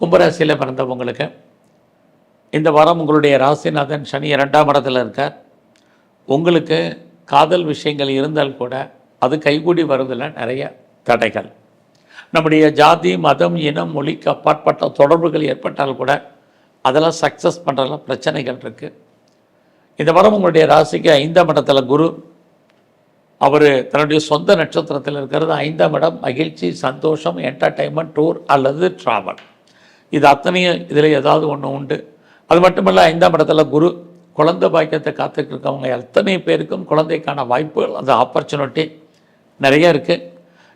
கும்பராசியில் பிறந்தவங்களுக்கு இந்த வாரம் உங்களுடைய ராசிநாதன் சனி இரண்டாம் இடத்துல இருக்கார். உங்களுக்கு காதல் விஷயங்கள் இருந்தால் கூட அது கைகூடி வருவதில் நிறைய தடைகள். நம்முடைய ஜாதி மதம் இனம் மொழிக்கு அப்பாற்பட்ட தொடர்புகள் ஏற்பட்டால் கூட அதெல்லாம் சக்ஸஸ் பண்ணுறதுல பிரச்சனைகள் இருக்குது இந்த வாரம் உங்களுடைய ராசிக்கு ஐந்தாம் இடத்துல குரு. அவர் தன்னுடைய சொந்த நட்சத்திரத்தில் இருக்கிறது ஐந்தாம் இடம் மகிழ்ச்சி சந்தோஷம் என்டர்டைன்மெண்ட் டூர் அல்லது ட்ராவல் இது அத்தனையும் இதில் ஏதாவது ஒன்று உண்டு. அது மட்டுமல்ல ஐந்தாம் இடத்துல குரு குழந்தை பாக்கியத்தை காத்துட்டு இருக்கவங்க எத்தனை பேருக்கும் குழந்தைக்கான வாய்ப்புகள் அந்த ஆப்பர்ச்சுனிட்டி நிறைய இருக்குது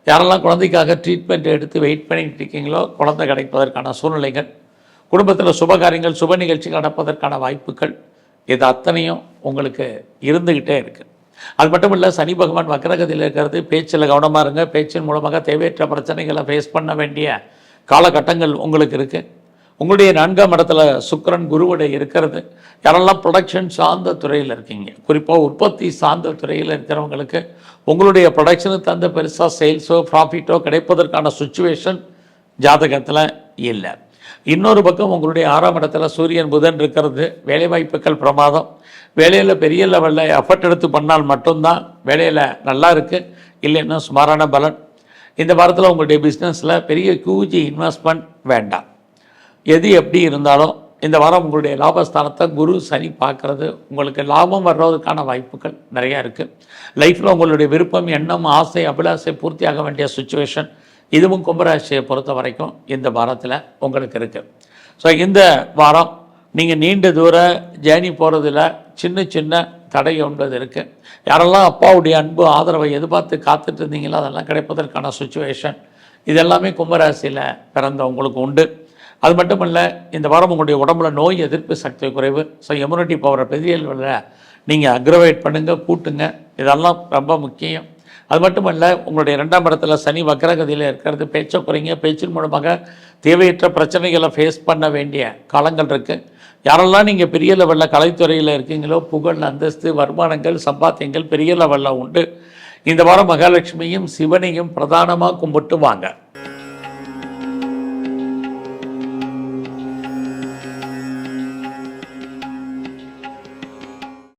யாரெல்லாம் குழந்தைக்காக ட்ரீட்மெண்ட் எடுத்து வெயிட் பண்ணிட்டு இருக்கீங்களோ குழந்தை கிடைப்பதற்கான சூழ்நிலைகள் குடும்பத்தில் சுபகாரியங்கள் சுப நிகழ்ச்சிகள் நடப்பதற்கான வாய்ப்புகள் இது அத்தனையும் உங்களுக்கு இருந்துக்கிட்டே இருக்குது அது மட்டும் இல்லை சனி பகவான் வக்கரகத்தில் இருக்கிறது பேச்சில் கவனமாக இருங்க பேச்சின் மூலமாக தேவையற்ற பிரச்சனைகளை ஃபேஸ் பண்ண வேண்டிய காலகட்டங்கள் உங்களுக்கு இருக்குது உங்களுடைய நான்காம் இடத்துல சுக்கரன் குருவுடைய இருக்கிறது. யாரெல்லாம் ப்ரொடக்ஷன் சார்ந்த துறையில் இருக்கீங்க? குறிப்பாக உற்பத்தி சார்ந்த துறையில் இருக்கிறவங்களுக்கு உங்களுடைய ப்ரொடக்ஷனுக்கு தகுந்த பெருசாக சேல்ஸோ ப்ராஃபிட்டோ கிடைப்பதற்கான சுச்சுவேஷன் ஜாதகத்தில் இல்லை. இன்னொரு பக்கம் உங்களுடைய ஆறாம் இடத்துல சூரியன் புதன் இருக்கிறது. வேலைவாய்ப்புகள் பிரமாதம். வேலையில் பெரிய லெவலில் எஃபர்ட் எடுத்து பண்ணால் மட்டும்தான் வேலையில் நல்லா இருக்குது இல்லைன்னா சுமாரான பலன். இந்த வாரத்தில் உங்களுடைய பிஸ்னஸில் பெரிய ஹியூஜ் இன்வெஸ்ட்மெண்ட் வேண்டாம். எது எப்படி இருந்தாலும் இந்த வாரம் உங்களுடைய லாபஸ்தானத்தை குரு சனி பார்க்குறது. உங்களுக்கு லாபம் வர்றதுக்கான வாய்ப்புகள் நிறையா இருக்குது லைஃப்பில் உங்களுடைய விருப்பம் எண்ணம் ஆசை அபிலாசை பூர்த்தியாக வேண்டிய சுச்சுவேஷன் இதுவும் கும்பராசியை பொறுத்த வரைக்கும் இந்த வாரத்தில் உங்களுக்கு இருக்குது ஸோ இந்த வாரம் நீங்கள் நீண்ட தூர ஜேர்னி போகிறதுல சின்ன சின்ன தடை என்பது இருக்குது யாரெல்லாம் அப்பாவுடைய அன்பு ஆதரவை எதிர்பார்த்து காத்துட்டு இருந்தீங்களோ அதெல்லாம் கிடைப்பதற்கான சுச்சுவேஷன் இதெல்லாமே கும்பராசியில் பிறந்தவங்களுக்கு உண்டு. அது மட்டும் இல்லை இந்த வாரம் உங்களுடைய உடம்புல நோய் எதிர்ப்பு சக்தி குறைவு. ஸோ இம்யூனிட்டி பவரை பெரிய நீங்கள் அக்ரவேட் பண்ணுங்கள் கூட்டுங்க இதெல்லாம் ரொம்ப முக்கியம். அது மட்டும் இல்லை உங்களுடைய ரெண்டாம் இடத்துல சனி வக்ரகதியில் இருக்கிறது பேச்சை குறைங்க பேச்சின் மூலமாக தேவையற்ற பிரச்சனைகளை ஃபேஸ் பண்ண வேண்டிய காலங்கள் இருக்குது யாரெல்லாம் நீங்கள் பெரிய லெவலில் கலைத்துறையில் இருக்கீங்களோ புகழ் அந்தஸ்து வருமானங்கள் சம்பாத்தியங்கள் பெரிய லெவலில் உண்டு. இந்த வாரம் மகாலட்சுமியும் சிவனையும் பிரதானமாக கும்பிட்டு வாங்க.